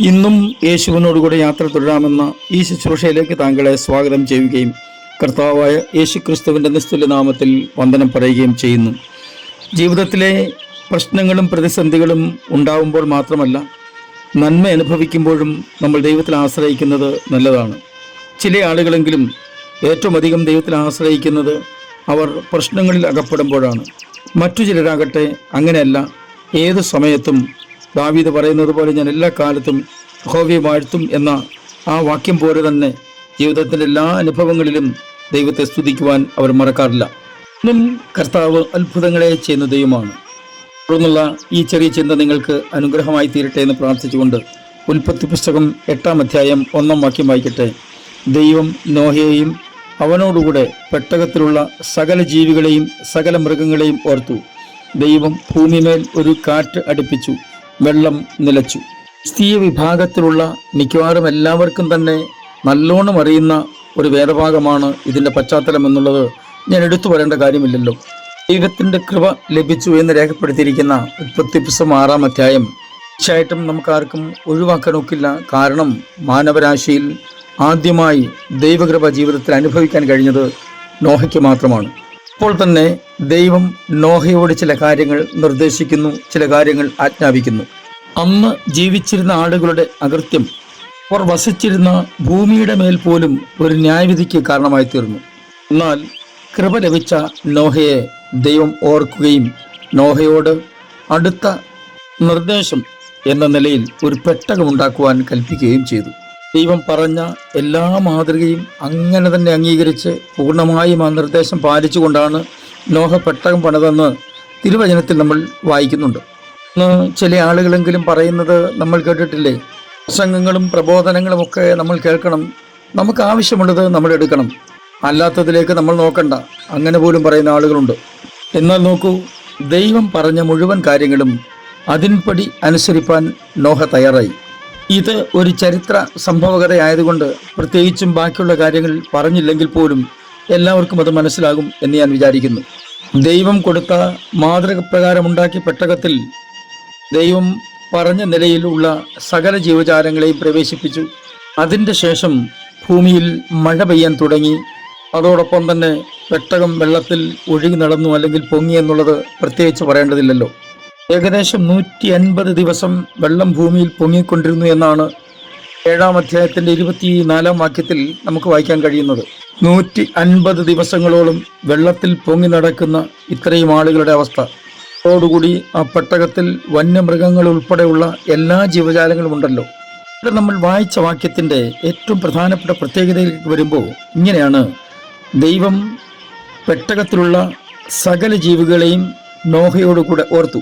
ഇന്നും യേശുവിനോടുകൂടെ യാത്ര തുടരാമെന്ന ഈ ശുശ്രൂഷയിലേക്ക് താങ്കളെ സ്വാഗതം ചെയ്യുകയും കർത്താവായ യേശു ക്രിസ്തുവിന്റെ നിസ്തുല്യനാമത്തിൽ വന്ദനം പറയുകയും ചെയ്യുന്നു. ജീവിതത്തിലെ പ്രശ്നങ്ങളും പ്രതിസന്ധികളും ഉണ്ടാവുമ്പോൾ മാത്രമല്ല നന്മ അനുഭവിക്കുമ്പോഴും നമ്മൾ ദൈവത്തിൽ ആശ്രയിക്കുന്നത് നല്ലതാണ്. ചില ആളുകളെങ്കിലും ഏറ്റവും അധികം ദൈവത്തിൽ ആശ്രയിക്കുന്നത് അവർ പ്രശ്നങ്ങളിൽ അകപ്പെടുമ്പോഴാണ്. മറ്റു ചിലരാകട്ടെ അങ്ങനെയല്ല ഏത് സമയത്തും ദാവീദ് പറയുന്നത് പോലെ ഞാൻ എല്ലാ കാലത്തും യഹോവയെ വാഴ്ത്തും എന്ന ആ വാക്യം പോലെ തന്നെ ജീവിതത്തിന്റെ എല്ലാ അനുഭവങ്ങളിലും ദൈവത്തെ സ്തുതിക്കുവാൻ അവർ മറക്കാറില്ല. ഇന്നും കർത്താവ് അത്ഭുതങ്ങളെ ചെയ്യുന്ന ദൈവമാണ്. തുടർന്നുള്ള ഈ ചെറിയ ചിന്ത നിങ്ങൾക്ക് അനുഗ്രഹമായി തീരട്ടെ എന്ന് പ്രാർത്ഥിച്ചുകൊണ്ട് ഉൽപ്പത്തി പുസ്തകം എട്ടാം അധ്യായം ഒന്നാം വാക്യം വായിക്കട്ടെ. ദൈവം നോഹയെയും അവനോടുകൂടെ പെട്ടകത്തിലുള്ള സകല ജീവികളെയും സകല മൃഗങ്ങളെയും ഓർത്തു. ദൈവം ഭൂമിമേൽ ഒരു കാറ്റ് അടുപ്പിച്ചു. വെള്ളം നിലച്ചു. ക്രിസ്തീയ വിഭാഗത്തിലുള്ള മിക്കവാറും എല്ലാവർക്കും തന്നെ നല്ലോണം അറിയുന്ന ഒരു വേദഭാഗമാണ് ഇതിന്റെ പശ്ചാത്തലം എന്നുള്ളത് ഞാൻ എടുത്തു പറയേണ്ട കാര്യമില്ലല്ലോ. ദൈവത്തിന്റെ കൃപ ലഭിച്ചു എന്ന് രേഖപ്പെടുത്തിയിരിക്കുന്ന ഉൽപ്പത്തി പുസ്തകം ആറാം അധ്യായം. തീർച്ചയായിട്ടും നമുക്കാർക്കും ഒഴിവാക്കാൻ നോക്കില്ല കാരണം മാനവരാശിയിൽ ആദ്യമായി ദൈവകൃപ ജീവിതത്തിൽ അനുഭവിക്കാൻ കഴിഞ്ഞത് നോഹയ്ക്ക് മാത്രമാണ്. ഇപ്പോൾ തന്നെ ദൈവം നോഹയോട് ചില കാര്യങ്ങൾ നിർദ്ദേശിക്കുന്നു ചില കാര്യങ്ങൾ ആജ്ഞാപിക്കുന്നു. അന്ന് ജീവിച്ചിരുന്ന ആളുകളുടെ അകൃത്യം അവർ വസിച്ചിരുന്ന ഭൂമിയുടെ മേൽ പോലും ഒരു ന്യായവിധിക്ക് കാരണമായി തീർന്നു. എന്നാൽ കൃപ ലഭിച്ച നോഹയെ ദൈവം ഓർക്കുകയും നോഹയോട് അടുത്ത നിർദ്ദേശം എന്ന നിലയിൽ ഒരു പെട്ടകം പെട്ടകമുണ്ടാക്കുവാൻ കൽപ്പിക്കുകയും ചെയ്തു. ദൈവം പറഞ്ഞ എല്ലാ മാതൃകയും അങ്ങനെ തന്നെ അംഗീകരിച്ച് പൂർണമായും ആ നിർദ്ദേശം പാലിച്ചുകൊണ്ടാണ് നോഹ പെട്ടകം പണിതെന്ന് തിരുവചനത്തിൽ നമ്മൾ വായിക്കുന്നുണ്ട്. ഇന്ന് ചില ആളുകളെങ്കിലും പറയുന്നത് നമ്മൾ കേട്ടിട്ടില്ലേ? പ്രസംഗങ്ങളും പ്രബോധനങ്ങളും ഒക്കെ നമ്മൾ കേൾക്കണം. നമുക്ക് ആവശ്യമുള്ളത് നമ്മൾ എടുക്കണം. അല്ലാത്തതിലേക്ക് നമ്മൾ നോക്കണ്ട. അങ്ങനെ പോലും പറയുന്ന ആളുകളുണ്ട്. എന്നാൽ നോക്കൂ ദൈവം പറഞ്ഞ മുഴുവൻ കാര്യങ്ങളും അതിൻപടി അനുസരിപ്പാൻ നോഹ തയ്യാറായി. ഇത് ഒരു ചരിത്ര സംഭവകഥയായതുകൊണ്ട് പ്രത്യേകിച്ചും ബാക്കിയുള്ള കാര്യങ്ങൾ പറഞ്ഞില്ലെങ്കിൽ പോലും എല്ലാവർക്കും അത് മനസ്സിലാകും എന്ന് ഞാൻ വിചാരിക്കുന്നു. ദൈവം കൊടുത്ത മാതൃക പ്രകാരം ഉണ്ടാക്കിയ പെട്ടകത്തിൽ ദൈവം പറഞ്ഞ നിലയിലുള്ള സകല ജീവജാലങ്ങളെയും പ്രവേശിപ്പിച്ചു. അതിന്റെ ശേഷം ഭൂമിയിൽ മഴ പെയ്യാൻ തുടങ്ങി. അതോടൊപ്പം തന്നെ പെട്ടകം വെള്ളത്തിൽ ഒഴുകി നടന്നു അല്ലെങ്കിൽ പൊങ്ങി എന്നുള്ളത് പ്രത്യേകിച്ച് പറയേണ്ടതില്ലല്ലോ. ഏകദേശം നൂറ്റി അൻപത് ദിവസം വെള്ളം ഭൂമിയിൽ പൊങ്ങിക്കൊണ്ടിരുന്നു എന്നാണ് ഏഴാം അധ്യായത്തിന്റെ ഇരുപത്തി നാലാം വാക്യത്തിൽ നമുക്ക് വായിക്കാൻ കഴിയുന്നത്. നൂറ്റി അൻപത് ദിവസങ്ങളോളം വെള്ളത്തിൽ പൊങ്ങി നടക്കുന്ന ഇത്രയും ആളുകളുടെ അവസ്ഥ. അതോടുകൂടി ആ പെട്ടകത്തിൽ വന്യമൃഗങ്ങൾ ഉൾപ്പെടെയുള്ള എല്ലാ ജീവജാലങ്ങളും ഉണ്ടല്ലോ. ഇവിടെ നമ്മൾ വായിച്ച വാക്യത്തിന്റെ ഏറ്റവും പ്രധാനപ്പെട്ട പ്രത്യേകതയിലേക്ക് വരുമ്പോൾ ഇങ്ങനെയാണ്. ദൈവം പെട്ടകത്തിലുള്ള സകല ജീവികളെയും നോഹയോടുകൂടെ ഓർത്തു.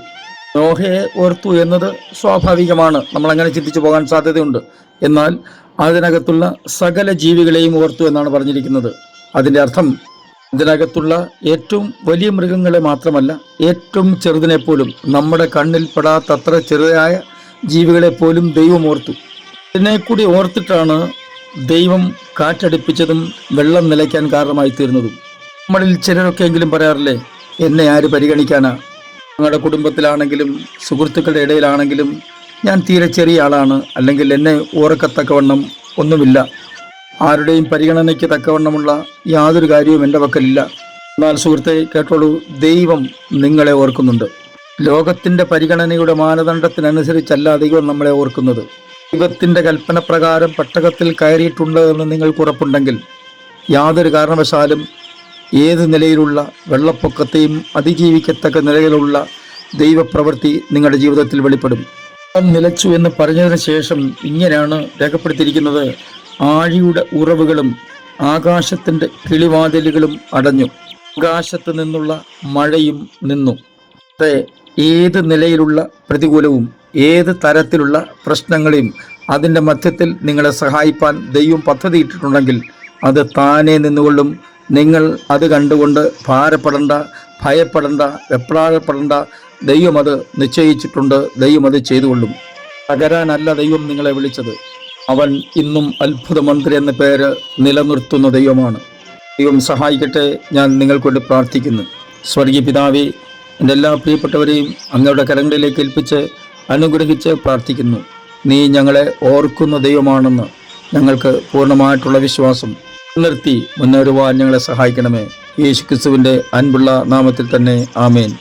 നോഹയെ ഓർത്തു എന്നത് സ്വാഭാവികമാണ്. നമ്മൾ അങ്ങനെ ചിന്തിച്ചു പോകാൻ സാധ്യതയുണ്ട്. എന്നാൽ അതിനകത്തുള്ള സകല ജീവികളെയും ഓർത്തു എന്നാണ് പറഞ്ഞിരിക്കുന്നത്. അതിന്റെ അർത്ഥം ഇതിനകത്തുള്ള ഏറ്റവും വലിയ മൃഗങ്ങളെ മാത്രമല്ല ഏറ്റവും ചെറുതിനെ പോലും നമ്മുടെ കണ്ണിൽ പെടാത്തത്ര ചെറുതായ ജീവികളെ പോലും ദൈവം ഓർത്തു. ഇതിനെ കൂടി ഓർത്തിട്ടാണ് ദൈവം കാറ്റടിപ്പിച്ചതും വെള്ളം നിലയ്ക്കാൻ കാരണമായി തീർന്നതും നമ്മളിൽ ചിലരൊക്കെയെങ്കിലും പറയാറില്ലേ എന്നെ ആര് പരിഗണിക്കാനാ? ഞങ്ങളുടെ കുടുംബത്തിലാണെങ്കിലും സുഹൃത്തുക്കളുടെ ഇടയിലാണെങ്കിലും ഞാൻ തീരെ ചെറിയ ആളാണ്. അല്ലെങ്കിൽ എന്നെ ഓർക്കത്തക്കവണ്ണം ഒന്നുമില്ല. ആരുടെയും പരിഗണനയ്ക്ക് തക്കവണ്ണമുള്ള യാതൊരു കാര്യവും എന്റെ പക്കലില്ല. എന്നാൽ സുഹൃത്തെ കേട്ടോളൂ ദൈവം നിങ്ങളെ ഓർക്കുന്നുണ്ട്. ലോകത്തിന്റെ പരിഗണനയുടെ മാനദണ്ഡത്തിനനുസരിച്ചല്ല ദൈവം നമ്മളെ ഓർക്കുന്നത്. ദൈവത്തിന്റെ കൽപ്പന പ്രകാരം പട്ടകത്തിൽ കയറിയിട്ടുണ്ട് എന്ന് നിങ്ങൾക്ക് ഉറപ്പുണ്ടെങ്കിൽ യാതൊരു കാരണവശാലും ഏത് നിലയിലുള്ള വെള്ളപ്പൊക്കത്തെയും അതിജീവിക്കത്തക്ക നിലയിലുള്ള ദൈവപ്രവൃത്തി നിങ്ങളുടെ ജീവിതത്തിൽ വെളിപ്പെടും. നിലച്ചു എന്ന് പറഞ്ഞതിന് ശേഷം ഇങ്ങനെയാണ് രേഖപ്പെടുത്തിയിരിക്കുന്നത്. ആഴിയുടെ ഉറവുകളും ആകാശത്തിന്റെ കിളിവാതിലുകളും അടഞ്ഞു. ആകാശത്ത് നിന്നുള്ള മഴയും നിന്നു. ഏത് നിലയിലുള്ള പ്രതികൂലവും ഏത് തരത്തിലുള്ള പ്രശ്നങ്ങളെയും അതിന്റെ മധ്യത്തിൽ നിങ്ങളെ സഹായിപ്പാൻ ദൈവം പദ്ധതിയിട്ടിട്ടുണ്ടെങ്കിൽ അത് താനേ നിന്നുകൊള്ളും. നിങ്ങൾ അത് കണ്ടുകൊണ്ട് ഭാരപ്പെടേണ്ട ഭയപ്പെടേണ്ട വെപ്രാഴപ്പെടേണ്ട ദൈവം അത് നിശ്ചയിച്ചിട്ടുണ്ട്. ദൈവം അത് ചെയ്തുകൊള്ളും. തകരാനല്ല ദൈവം നിങ്ങളെ വിളിച്ചത്. അവൻ ഇന്നും അത്ഭുതമന്ത്രി എന്ന പേര് നിലനിർത്തുന്ന ദൈവമാണ്. ദൈവം സഹായിക്കട്ടെ ഞാൻ നിങ്ങൾക്കൊണ്ട് പ്രാർത്ഥിക്കുന്നു. സ്വർഗീയ പിതാവി എന്റെ എല്ലാ പ്രിയപ്പെട്ടവരെയും അങ്ങയുടെ കരങ്ങളിലേക്ക് ഏൽപ്പിച്ച് അനുഗ്രഹിച്ച് പ്രാർത്ഥിക്കുന്നു. നീ ഞങ്ങളെ ഓർക്കുന്ന ദൈവമാണെന്ന് ഞങ്ങൾക്ക് പൂർണമായിട്ടുള്ള വിശ്വാസം. നിർത്തി മുന്നേറുവാൻ ഞങ്ങളെ സഹായിക്കണമേ. യേശുക്രിസ്തുവിന്റെ അൻപുള്ള നാമത്തിൽ തന്നെ ആമേൻ.